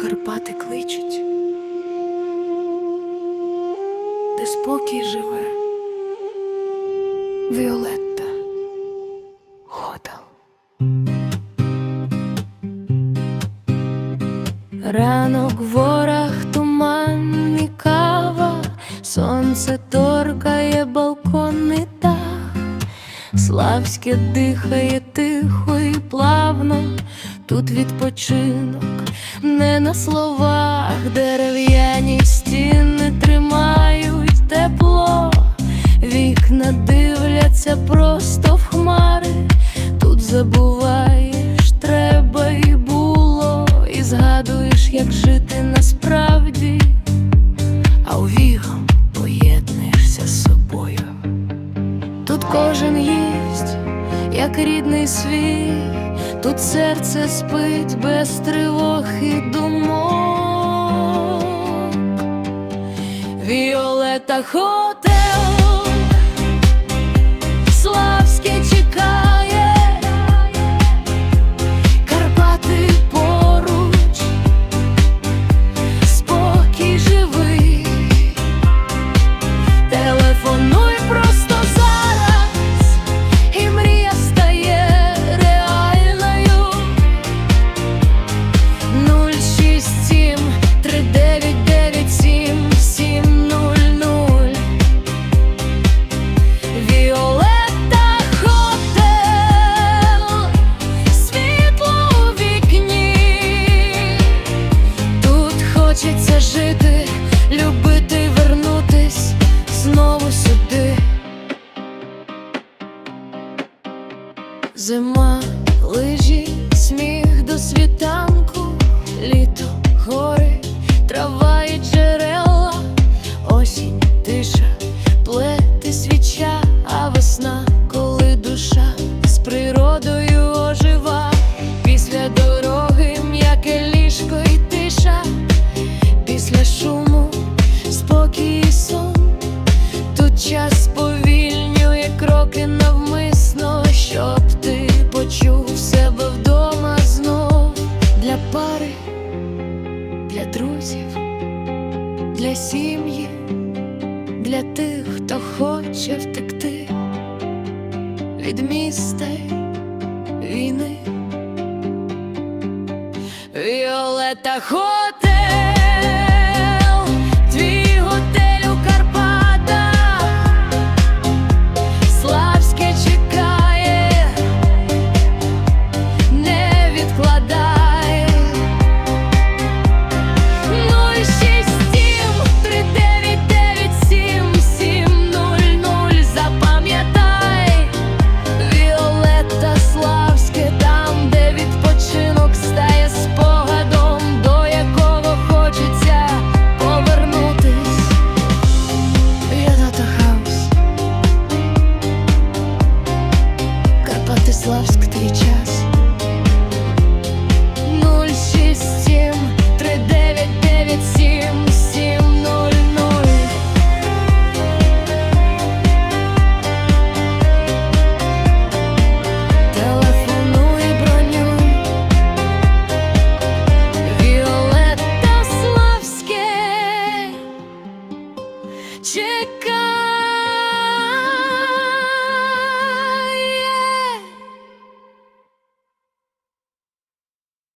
Карпати кличуть, де спокій живе, Віолетта Хотел. Ранок ворог, туман і кава, сонце торкає балконний дах, Славське дихає тихо і плавно, тут відпочинок, не на словах, дерев'яні стіни тримають тепло, вікна дивляться просто в хмари, тут забуваєш, треба і було, і згадуєш, як жити насправді, а у вігом поєднуєшся з собою. Тут кожен їсть, як рідний свій, тут серце спить без тривог і думок. Віолета Хотел, хочеться жити, любити, вернутись знову сюди. Зима, лижі, сміх час сповільнює кроки навмисно, щоб ти почув себе вдома знов для пари, для друзів, для сім'ї, для тих, хто хоче втекти від міста війни. Віолета Хот